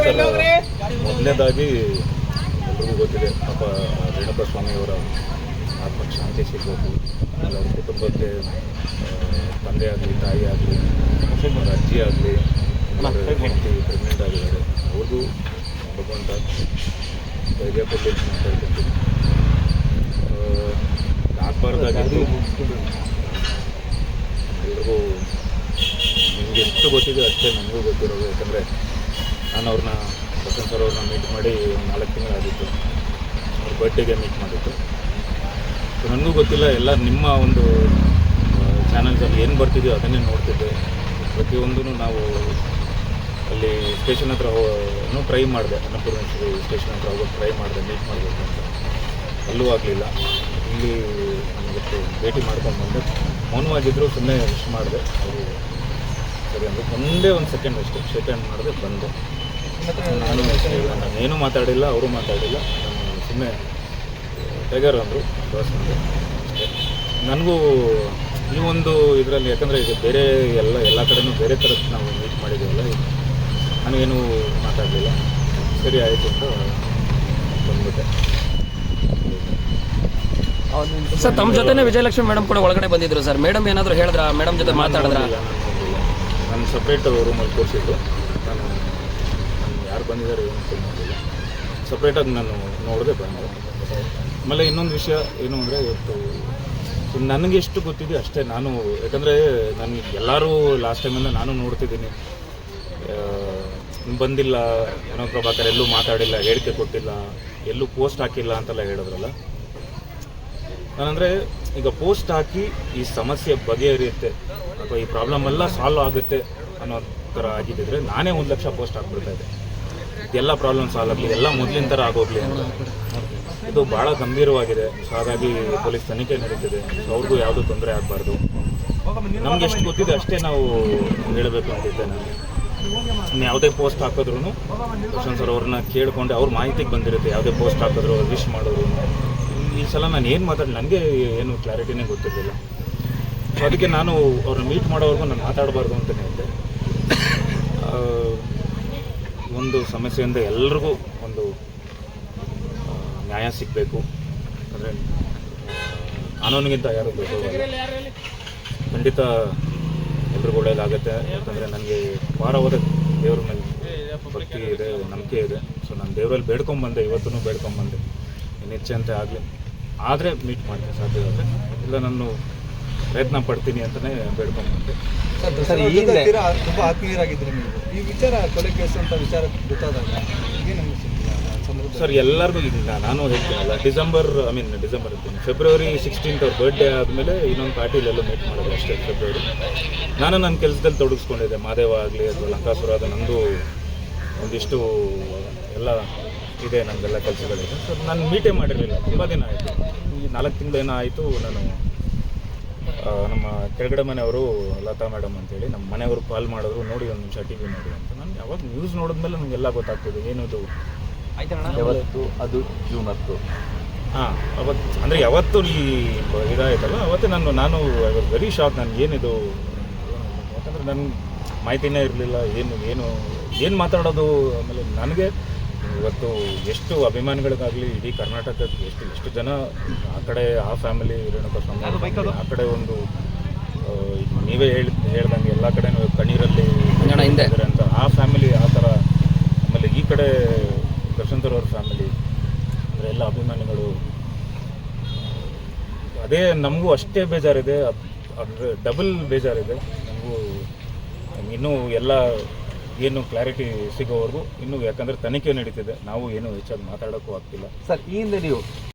ಮೊದಲನೇದಾಗಿ ಎಲ್ರಿಗೂ ಗೊತ್ತಿದೆ ಪಾಪ ರೇಣುಕಾ ಸ್ವಾಮಿಯವರ ಆತ್ಮಕ್ಕೆ ಶಾಂತಿ ಸಿಗ್ಬೋದು ಅವ್ರ ಕುಟುಂಬಕ್ಕೆ ತಂದೆ ಆಗಲಿ ತಾಯಿ ಆಗಲಿ ಅವ್ರ ಅಜ್ಜಿ ಆಗಲಿ ಹೆಂಡತಿ ಪ್ರೆಗ್ನೆಂಟ್ ಆಗಿದ್ದಾರೆ. ಅವ್ರಿಗೂ ಭಗವಂತ ಧೈರ್ಯ ಅಂತ ಕೇಳ್ಕೊತೀನಿ ಆಗಬಾರ್ದಾಗಿದ್ದು ಎಲ್ರಿಗೂ ನಿಮಗೆ ಎಷ್ಟು ಗೊತ್ತಿದೆ ಅಷ್ಟೇ ನನಗೂ ಗೊತ್ತಿರೋದು. ಯಾಕಂದರೆ ನಾನು ಅವ್ರನ್ನ ಬಸವನ್ ಸರ್ ಅವ್ರನ್ನ ಮೀಟ್ ಮಾಡಿ ನಾಲ್ಕು ತಿಂಗಳಾಗಿತ್ತು ಅವ್ರ ಬರ್ಡೇಗೆ ಮೀಟ್ ಮಾಡಿತ್ತು ಸೊ ನನಗೂ ಗೊತ್ತಿಲ್ಲ, ಎಲ್ಲ ನಿಮ್ಮ ಒಂದು ಚಾನಲ್ಸಲ್ಲಿ ಏನು ಬರ್ತಿದೆಯೋ ಅದನ್ನೇ ನೋಡ್ತಿದ್ದೆ. ಪ್ರತಿಯೊಂದೂ ನಾವು ಅಲ್ಲಿ ಸ್ಟೇಷನ್ ಹತ್ರ ಏನೋ ಟ್ರೈ ಮಾಡಿದೆ. ಅನ್ನಪೂರ್ಣೇಶ್ವರಿ ಸ್ಟೇಷನ್ ಹತ್ರ ಹೋಗೋದು ಟ್ರೈ ಮಾಡಿದೆ ಮೀಟ್ ಮಾಡಬೇಕು ಅಂತ. ಅಲ್ಲೂ ಆಗಲಿಲ್ಲ. ಇಲ್ಲಿ ನನಗೆ ಭೇಟಿ ಮಾಡ್ಕೊಂಡು ಬಂದೆ. ಮೌನವಾಗಿದ್ದರು ಸುಮ್ಮನೆ ವಿಶ್ ಮಾಡಿದೆ. ಅವರು ಸರಿ ಅಂದರೆ ಒಂದೇ ಒಂದು ಸೆಕೆಂಡ್ ಅಷ್ಟೇ ಶೇಕ್ ಮಾಡಿದೆ, ಬಂದೆ. ನಾನು ಏನೂ ಮಾತಾಡಿಲ್ಲ ಅವರು ಮಾತಾಡಿಲ್ಲ. ನಾನು ಸುಮ್ಮನೆ ಟೈಗರ್ ಅಂದರು ನನಗೂ ಈ ಒಂದು ಇದರಲ್ಲಿ ಯಾಕಂದರೆ ಈಗ ಬೇರೆ ಎಲ್ಲ ಎಲ್ಲ ಕಡೆನೂ ಬೇರೆ ಥರದ್ದು ನಾವು ಮೀಟ್ ಮಾಡಿದ್ದೀವಲ್ಲ ಇದು ನಾನೇನು ಮಾತಾಡಲಿಲ್ಲ. ಸರಿ ಆಯಿತು ಅಂತ ಬಂದ್ಬಿಟ್ಟೆ. ಸರ್ ತಮ್ಮ ಜೊತೆನೇ ವಿಜಯಲಕ್ಷ್ಮಿ ಮೇಡಮ್ ಕೂಡ ಒಳಗಡೆ ಬಂದಿದ್ರು ಸರ್. ಮೇಡಮ್ ಏನಾದರೂ ಹೇಳಿದ್ರ? ಮೇಡಮ್ ಜೊತೆ ಮಾತಾಡಿದ್ರ? ನಾನು. ಸಪ್ರೇಟ್ ರೂಮಲ್ಲಿ ತೋರಿಸಿದ್ದು ಬಂದಿದ್ದಾರೆ ಏನು ಅಂತ ನೋಡಿಲ್ಲ ಸಪ್ರೇಟಾಗಿ ನಾನು ನೋಡಿದೆ ಬಂದೆ ಆಮೇಲೆ ಇನ್ನೊಂದು ವಿಷಯ ಏನು ಅಂದರೆ ಇವತ್ತು ನನಗೆ ಎಷ್ಟು ಗೊತ್ತಿದೆ ಅಷ್ಟೇ ನಾನು, ಯಾಕಂದರೆ ನನಗೆ ಎಲ್ಲರೂ ಲಾಸ್ಟ್ ಟೈಮಿಂದ ನಾನು ನೋಡ್ತಿದ್ದೀನಿ. ಬಂದಿಲ್ಲ, ಏನೋ ಪ್ರಭಾಕರ್ ಎಲ್ಲೂ ಮಾತಾಡಿಲ್ಲ, ಹೇಳಿಕೆ ಕೊಟ್ಟಿಲ್ಲ, ಎಲ್ಲೂ ಪೋಸ್ಟ್ ಹಾಕಿಲ್ಲ ಅಂತೆಲ್ಲ ಹೇಳಿದ್ರಲ್ಲ. ನಾನಂದರೆ ಈಗ ಪೋಸ್ಟ್ ಹಾಕಿ ಈ ಸಮಸ್ಯೆ ಬಗೆಹರಿಯುತ್ತೆ, ಅಥವಾ ಈ ಪ್ರಾಬ್ಲಮ್ ಎಲ್ಲ ಸಾಲ್ವ್ ಆಗುತ್ತೆ ಅನ್ನೋ ಥರ ಆಗಿದ್ದಿದ್ರೆ ನಾನೇ ಒಂದು ಲಕ್ಷ ಪೋಸ್ಟ್ ಹಾಕ್ಬಿಡ್ತಾ ಇದ್ದೆ. ಎಲ್ಲ ಪ್ರಾಬ್ಲಮ್ ಸಾಲ್ವ್ ಆಗಲಿ ಎಲ್ಲ ಮೊದಲಿನ ಥರ ಆಗೋಗ್ಲಿ ಅಂತ. ಇದು ಭಾಳ ಗಂಭೀರವಾಗಿದೆ. ಸೊ ಹಾಗಾಗಿ ಪೊಲೀಸ್ ತನಿಖೆ ನಡೀತಿದೆ. ಸೊ ಅವ್ರಿಗೂ ಯಾವುದೂ ತೊಂದರೆ ಆಗಬಾರ್ದು. ನಮ್ಗೆ ಎಷ್ಟು ಗೊತ್ತಿದೆ ಅಷ್ಟೇ ನಾವು ಹೇಳಬೇಕು ಅಂತಿದ್ದೆ ನಾನು ಇನ್ನು ಯಾವುದೇ ಪೋಸ್ಟ್ ಹಾಕಿದ್ರು ದರ್ಶನ್ ಸರ್ ಅವ್ರನ್ನ ಕೇಳ್ಕೊಂಡು ಅವ್ರ ಮಾಹಿತಿಗೆ ಬಂದಿರುತ್ತೆ. ಯಾವುದೇ ಪೋಸ್ಟ್ ಹಾಕಿದ್ರು ವಿಶ್ ಮಾಡೋದು ಈ ಸಲ ನಾನು ಏನು ಮಾತಾಡಿ ನನಗೆ ಏನು ಕ್ಲಾರಿಟಿನೇ ಗೊತ್ತಿರಲಿಲ್ಲ. ಸೊ ಅದಕ್ಕೆ ನಾನು ಅವ್ರನ್ನ ಮೀಟ್ ಮಾಡೋವರೆಗೂ ನಾನು ಮಾತಾಡಬಾರ್ದು ಅಂತಲೇ ಆ, ಒಂದು ಸಮಸ್ಯೆಯಿಂದ ಎಲ್ರಿಗೂ ಒಂದು ನ್ಯಾಯ ಸಿಗಬೇಕು. ಅಂದರೆ ಕಾನೂನಿಗಿಂತ ಯಾರು ಖಂಡಿತ ಎಲ್ರಿಗೂ ಒಳ್ಳೇದಾಗುತ್ತೆ. ಯಾಕಂದರೆ ನನಗೆ ವಾರ ಹೋದ ದೇವ್ರ ಮೇಲೆ ಭಕ್ತಿ ಇದೆ, ನಂಬಿಕೆ ಇದೆ. ಸೊ ನಾನು ದೇವರಲ್ಲಿ ಬೇಡ್ಕೊಂಬಂದೆ ಇವತ್ತೂ ಬೇಡ್ಕೊಂಬಂದೆ. ಇನ್ನು ಅಂತ ಆಗಲಿ. ಆದರೆ ಮೀಟ್ ಮಾಡ್ತೀನಿ ಸಾಧ್ಯ ಆದರೆ ಇಲ್ಲ, ನಾನು ಪ್ರಯತ್ನ ಪಡ್ತೀನಿ ಅಂತಲೇ ಬೇಡ್ಕೊಂಡ್ಬಿಟ್ಟೆ ಸರ್ ಈಗ ತೀರಾ ತುಂಬಾ ನೀವು. ಈ ವಿಚಾರ ಕೊಲೆ ಕೇಸ್ ಅಂತ ವಿಚಾರ ಗೊತ್ತಾದಾಗ ಏನು ಸರ್ ಎಲ್ಲರಿಗೂ ಇಲ್ಲ. ನಾನು ಹೇಳ್ತೀನಲ್ಲ ಡಿಸೆಂಬರ್ ಐ ಮೀನ್ ಡಿಸೆಂಬರ್ ಇರ್ತೀನಿ ಫೆಬ್ರವರಿ ಸಿಕ್ಸ್ಟೀನ್ತ್ ಅವ್ರ ಬರ್ಡೇ ಆದಮೇಲೆ ಇನ್ನೊಂದು ಪಾರ್ಟಿಲೆಲ್ಲ ಮೀಟ್ ಮಾಡೋದು ಅಷ್ಟೇ ಫೆಬ್ರವರಿ. ನಾನು ನನ್ನ ಕೆಲಸದಲ್ಲಿ ತೊಡಗಿಸ್ಕೊಂಡಿದ್ದೆ. ಮಾದೇವ ಆಗಲಿ ಅಥವಾ ಲಂಕಾಸುರ ಅದು ನಂದು ಒಂದಿಷ್ಟು ಎಲ್ಲ ಇದೆ ನನಗೆಲ್ಲ ಕೆಲಸಗಳಿದೆ. ಸೊ ನಾನು ಮೀಟೇ ಮಾಡಿರಲಿಲ್ಲ. ತುಂಬ ದಿನ ಆಯಿತು. ಈ ನಾಲ್ಕು ತಿಂಗಳೇನೋ ಆಯಿತು ನಾನು ಕೆಳಗಡೆ ಮನೆಯವರು ಲತಾ ಮೇಡಮ್ ಅಂತೇಳಿ ನಮ್ಮ ಮನೆಯವರು ಕಾಲ್ ಮಾಡಿದ್ರು ನೋಡಿ ಒಂದು ನಿಮಿಷ ಟಿ ವಿ ನೋಡಿ ಅಂತ. ನಾನು ಯಾವಾಗ ನ್ಯೂಸ್ ನೋಡಿದ್ಮೇಲೆ ನನಗೆಲ್ಲ ಗೊತ್ತಾಗ್ತದೆ ಏನದು? ಯಾವತ್ತು? ಅದು ಜೂನ್ ಹತ್ತು. ಹಾಂ ಅವತ್ತು ಅಂದರೆ ಯಾವತ್ತು ಈ ಇದಾಯ್ತಲ್ಲ ಅವತ್ತೇ ನಾನು ನಾನು ವೆರಿ ಶಾಕ್ ನನಗೆ ಏನಿದು? ಯಾಕಂದರೆ ನನ್ನ ಮಾಹಿತಿನೇ ಇರಲಿಲ್ಲ ಏನು ಏನು ಏನು ಮಾತಾಡೋದು? ಆಮೇಲೆ ನನಗೆ ಇವತ್ತು ಎಷ್ಟು ಅಭಿಮಾನಿಗಳಿಗಾಗಲಿ ಇಡೀ ಕರ್ನಾಟಕದ ಎಷ್ಟು ಎಷ್ಟು ಜನ ಆ ಕಡೆ ಆ ಫ್ಯಾಮಿಲಿ ರೇಣುಕಾ ಸ್ವಾಮಿ ಆ ಕಡೆ ಒಂದು ನೀವೇ ಹೇಳಿ ಹೇಳ್ದಂಗೆ ಎಲ್ಲ ಕಡೆನೂ ಕಣ್ಣೀರಲ್ಲಿ ಕನ್ನಡ ಹಿಂದೆ. ಅಂತ ಆ ಫ್ಯಾಮಿಲಿ ಆ ಥರ ಆಮೇಲೆ ಈ ಕಡೆ ದರ್ಶನ್ ಅವ್ರ ಫ್ಯಾಮಿಲಿ ಅಂದರೆ ಎಲ್ಲ ಅಭಿಮಾನಿಗಳು ಅದೇ ನಮಗೂ ಅಷ್ಟೇ ಬೇಜಾರಿದೆ ಅಂದರೆ ಡಬಲ್ ಬೇಜಾರಿದೆ. ನಮಗೂ ಇನ್ನೂ ಎಲ್ಲ ಏನು ಕ್ಲಾರಿಟಿ ಸಿಗೋವರೆಗೂ ಇನ್ನೂ ಯಾಕಂದರೆ ತನಿಖೆ ನಡೀತಿದೆ. ನಾವು ಏನು ಹೆಚ್ಚಾಗಿ ಮಾತಾಡೋಕ್ಕೂ ಆಗ್ತಿಲ್ಲ. ಸರ್ ಈ ಹಿಂದೆ ನೀವು